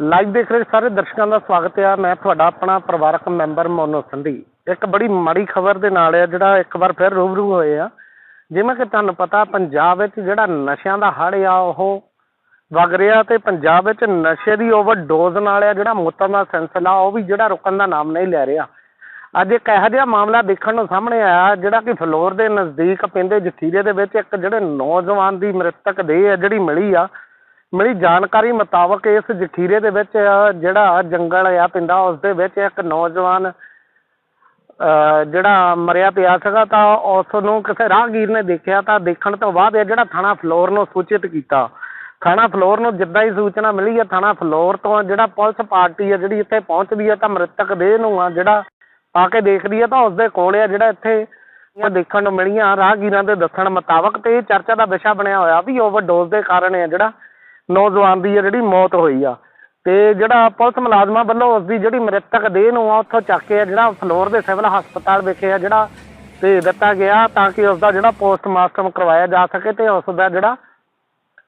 Live ਦੇਖ ਰਹੇ ਸਾਰੇ ਦਰਸ਼ਕਾਂ ਦਾ ਸਵਾਗਤ ਹੈ। ਮੈਂ ਤੁਹਾਡਾ ਆਪਣਾ ਪਰਿਵਾਰਕ ਮੈਂਬਰ ਮੋਨੋ ਸੰਧੀ। ਇੱਕ ਬੜੀ ਮਾੜੀ ਖਬਰ ਦੇ ਨਾਲ ਹੈ, ਜਿਹੜਾ ਇੱਕ ਵਾਰ ਫਿਰ ਰੂਬਰੂ ਹੋਏ ਆ। ਜਿਵੇਂ ਕਿ ਤੁਹਾਨੂੰ ਪਤਾ, ਪੰਜਾਬ ਵਿੱਚ ਜਿਹੜਾ ਨਸ਼ਿਆਂ ਦਾ ਹੜ੍ਹ ਆ, ਉਹ ਵਗ ਰਿਹਾ ਤੇ ਪੰਜਾਬ ਵਿੱਚ ਨਸ਼ੇ ਦੀ ਓਵਰਡੋਜ਼ ਨਾਲ ਆ, ਜਿਹੜਾ ਮੌਤਾਂ ਦਾ ਸਿਲਸਿਲਾ, ਉਹ ਵੀ ਜਿਹੜਾ ਰੁਕਣ ਦਾ ਨਾਮ ਨਹੀਂ ਲੈ ਰਿਹਾ। ਅੱਜ ਇੱਕ ਇਹੋ ਜਿਹਾ ਮਾਮਲਾ ਦੇਖਣ ਨੂੰ ਸਾਹਮਣੇ ਆਇਆ, ਜਿਹੜਾ ਕਿ ਫਲੋਰ ਦੇ ਨਜ਼ਦੀਕ, ਪਿੰਡੇ ਜਖੀਰੇ ਦੇ ਵਿੱਚ ਇੱਕ ਜਿਹੜੇ ਨੌਜਵਾਨ ਦੀ ਮ੍ਰਿਤਕ ਦੇਹ ਹੈ ਜਿਹੜੀ ਮਿਲੀ ਆ ਮਿਲੀ ਜਾਣਕਾਰੀ ਮੁਤਾਬਕ ਇਸ ਜਖੀਰੇ ਦੇ ਵਿੱਚ ਜਿਹੜਾ ਜੰਗਲ ਆ, ਪਿੰਡਾ ਉਸ ਦੇ ਵਿੱਚ ਇੱਕ ਨੌਜਵਾਨ ਜਿਹੜਾ ਮਰਿਆ ਪਿਆ ਸੀਗਾ ਤਾਂ ਉਸ ਨੂੰ ਕਿਸੇ ਰਾਹਗੀਰ ਨੇ ਦੇਖਿਆ ਤਾਂ ਦੇਖਣ ਤੋਂ ਬਾਅਦ ਇਹ ਜਿਹੜਾ ਥਾਣਾ ਫਲੋਰ ਨੂੰ ਸੂਚਿਤ ਕੀਤਾ। ਥਾਣਾ ਫਲੋਰ ਨੂੰ ਜਿੱਦਾਂ ਹੀ ਸੂਚਨਾ ਮਿਲੀ ਹੈ ਥਾਣਾ ਫਲੋਰ ਤੋਂ ਜਿਹੜਾ ਪੁਲਿਸ ਪਾਰਟੀ ਹੈ ਜਿਹੜੀ ਇੱਥੇ ਪਹੁੰਚਦੀ ਹੈ ਤਾਂ ਮ੍ਰਿਤਕ ਦੇਹ ਨੂੰ ਆ, ਜਿਹੜਾ ਆ ਕੇ ਦੇਖਦੀ ਹੈ ਤਾਂ ਉਸ ਦੇ ਕੋਲ ਆ, ਜਿਹੜਾ ਇੱਥੇ ਇਹ ਦੇਖਣ ਨੂੰ ਮਿਲੀਆਂ ਰਾਹਗੀਰਾਂ ਦੇ ਦੱਸਣ ਮੁਤਾਬਕ ਤੇ ਇਹ ਚਰਚਾ ਦਾ ਵਿਸ਼ਾ ਬਣਿਆ ਹੋਇਆ ਵੀ ਓਵਰਡੋਜ਼ ਦੇ ਕਾਰਨ ਹੈ ਜਿਹੜਾ ਨੌਜਵਾਨ ਦੀ ਹੈ ਜਿਹੜੀ ਮੌਤ ਹੋਈ ਆ। ਤੇ ਜਿਹੜਾ ਪੁਲਿਸ ਮੁਲਾਜ਼ਮਾਂ ਵੱਲੋਂ ਉਸ ਦੀ ਜਿਹੜੀ ਮ੍ਰਿਤਕ ਦੇਹ ਨੂੰ ਆ ਉੱਥੋਂ ਚੱਕ ਕੇ ਜਿਹੜਾ ਫਲੋਰ ਦੇ ਸਿਵਲ ਹਸਪਤਾਲ ਵਿਖੇ ਆ ਜਿਹੜਾ ਤੇ ਦਿੱਤਾ ਗਿਆ ਤਾਂ ਕਿ ਉਸ ਦਾ ਜਿਹੜਾ ਪੋਸਟਮਾਰਟਮ ਕਰਵਾਇਆ ਜਾ ਸਕੇ ਤੇ ਉਸ ਦਾ ਜਿਹੜਾ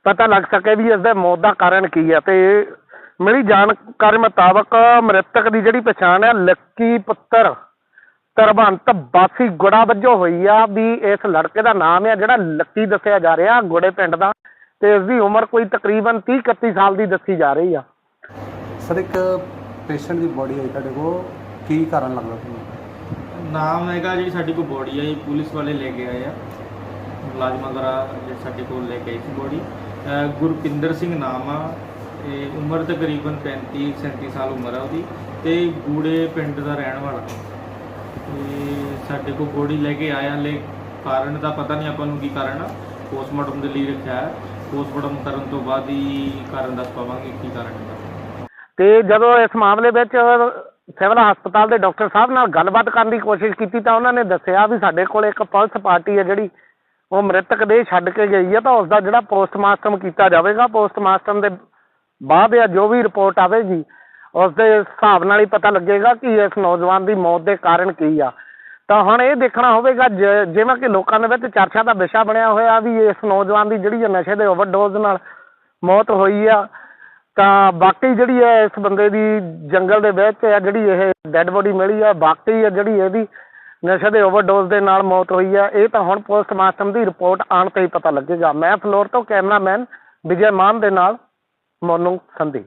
ਪਤਾ ਲੱਗ ਸਕੇ ਵੀ ਇਸ ਦੇ ਮੌਤ ਦਾ ਕਾਰਨ ਕੀ ਹੈ ਤੇ ਮੇਰੀ ਜਾਣਕਾਰੀ ਮੁਤਾਬਕ ਮ੍ਰਿਤਕ ਦੀ ਜਿਹੜੀ ਪਛਾਣ ਹੈ ਲੱਕੀ ਪੁੱਤਰ ਤਰਵੰਤ ਬਾਸੀ ਗੁੜਾ ਵੱਜੋਂ ਹੋਈ ਆ ਵੀ ਇਸ ਲੜਕੇ ਦਾ ਨਾਮ ਹੈ ਜਿਹੜਾ ਲੱਕੀ ਦੱਸਿਆ ਜਾ ਰਿਹਾ ਗੁੜੇ ਪਿੰਡ ਦਾ। ਤੇ ਇਸ ਦੀ ਉਮਰ ਕੋਈ ਤਕਰੀਬਨ 30 31 ਸਾਲ ਦੀ ਦੱਸੀ ਜਾ ਰਹੀ ਆ। ਸਰ ਇੱਕ ਪੇਸ਼ੈਂਟ ਦੀ ਬੋਡੀ ਆਈ ਤੁਹਾਡੇ ਕੋਲ ਕੀ ਕਾਰਨ ਲੱਗਦਾ ਤੁਹਾਨੂੰ? ਨਾਮ ਹੈਗਾ ਜੀ ਸਾਡੀ ਕੋਲ ਬੋਡੀ ਆ ਜੀ ਪੁਲਿਸ ਵਾਲੇ ਲੈ ਕੇ ਆਏ ਆ। ਮੁਲਾਜ਼ਮਾਂ ਦੁਆਰਾ ਜੇ ਸਾਡੇ ਕੋਲ ਲੈ ਕੇ ਆਈ ਸੀ ਬੋਡੀ ਗੁਰਪਿੰਦਰ ਸਿੰਘ ਨਾਮ ਆ ਤੇ ਉਮਰ ਤਕਰੀਬਨ 35 37 ਸਾਲ ਉਮਰ ਆ ਉਹਦੀ ਤੇ ਗੂੜੇ ਪਿੰਡ ਦਾ ਰਹਿਣ ਵਾਲਾ। ਤੇ ਸਾਡੇ ਕੋਲ ਬੋਡੀ ਲੈ ਕੇ ਆਇਆ ਹਲੇ ਕਾਰਨ ਦਾ ਪਤਾ ਨਹੀਂ ਆਪਾਂ ਨੂੰ ਕੀ ਕਾਰਨ ਆ ਪੋਸਟਮਾਰਟਮ ਦੇ ਲਈ ਰੱਖਿਆ। ਹੈ ਪੋਸਟਮਾਰਟਮ ਕਰਨ ਤੋਂ ਬਾਅਦ ਹੀ ਕਾਰਨ ਦੱਸ ਪਾਵਾਂਗੇ ਕੀ ਕਾਰਨ ਹੈ ਤੇ ਜਦੋਂ ਇਸ ਮਾਮਲੇ ਵਿੱਚ ਸਿਵਲ ਹਸਪਤਾਲ ਦੇ ਡਾਕਟਰ ਸਾਹਿਬ ਨਾਲ ਗੱਲਬਾਤ ਕਰਨ ਦੀ ਕੋਸ਼ਿਸ਼ ਕੀਤੀ ਤਾਂ ਉਹਨਾਂ ਨੇ ਦੱਸਿਆ ਵੀ ਸਾਡੇ ਕੋਲ ਇੱਕ ਪੁਲਿਸ ਪਾਰਟੀ ਹੈ ਜਿਹੜੀ ਉਹ ਮ੍ਰਿਤਕ ਦੇ ਛੱਡ ਕੇ ਗਈ ਹੈ ਤਾਂ ਉਸ ਦਾ ਜਿਹੜਾ ਪੋਸਟਮਾਰਟਮ ਕੀਤਾ ਜਾਵੇਗਾ, ਪੋਸਟਮਾਰਟਮ ਦੇ ਬਾਅਦ ਇਹ ਜੋ ਵੀ ਰਿਪੋਰਟ ਆਵੇਗੀ ਉਸ ਦੇ ਹਿਸਾਬ ਨਾਲ ਹੀ ਪਤਾ ਲੱਗੇਗਾ ਕਿ ਇਸ ਨੌਜਵਾਨ ਦੀ ਮੌਤ ਦੇ ਕਾਰਨ ਕੀ ਆ। ਤਾਂ ਹੁਣ ਇਹ ਦੇਖਣਾ ਹੋਵੇਗਾ, ਜ- ਜਿਵੇਂ ਕਿ ਲੋਕਾਂ ਦੇ ਵਿੱਚ ਚਰਚਾ ਦਾ ਵਿਸ਼ਾ ਬਣਿਆ ਹੋਇਆ ਵੀ ਇਸ ਨੌਜਵਾਨ ਦੀ ਜਿਹੜੀ ਹੈ ਨਸ਼ੇ ਦੇ ਓਵਰਡੋਜ਼ ਨਾਲ ਮੌਤ ਹੋਈ ਆ, ਤਾਂ ਬਾਕੀ ਜਿਹੜੀ ਹੈ ਇਸ ਬੰਦੇ ਦੀ ਜੰਗਲ ਦੇ ਵਿੱਚ ਹੈ ਜਿਹੜੀ ਇਹ ਡੈੱਡ ਬੋਡੀ ਮਿਲੀ ਆ, ਬਾਕੀ ਹੈ ਜਿਹੜੀ ਇਹਦੀ ਨਸ਼ੇ ਦੇ ਓਵਰਡੋਜ਼ ਦੇ ਨਾਲ ਮੌਤ ਹੋਈ ਆ, ਇਹ ਤਾਂ ਹੁਣ ਪੋਸਟਮਾਰਟਮ ਦੀ ਰਿਪੋਰਟ ਆਉਣ ਤੇ ਹੀ ਪਤਾ ਲੱਗੇਗਾ। ਮੈਂ ਫਲੋਰ ਤੋਂ ਕੈਮਰਾਮੈਨ ਵਿਜੇ ਮਾਨ ਦੇ ਨਾਲ ਮੋਨੂ ਸੰਧੀ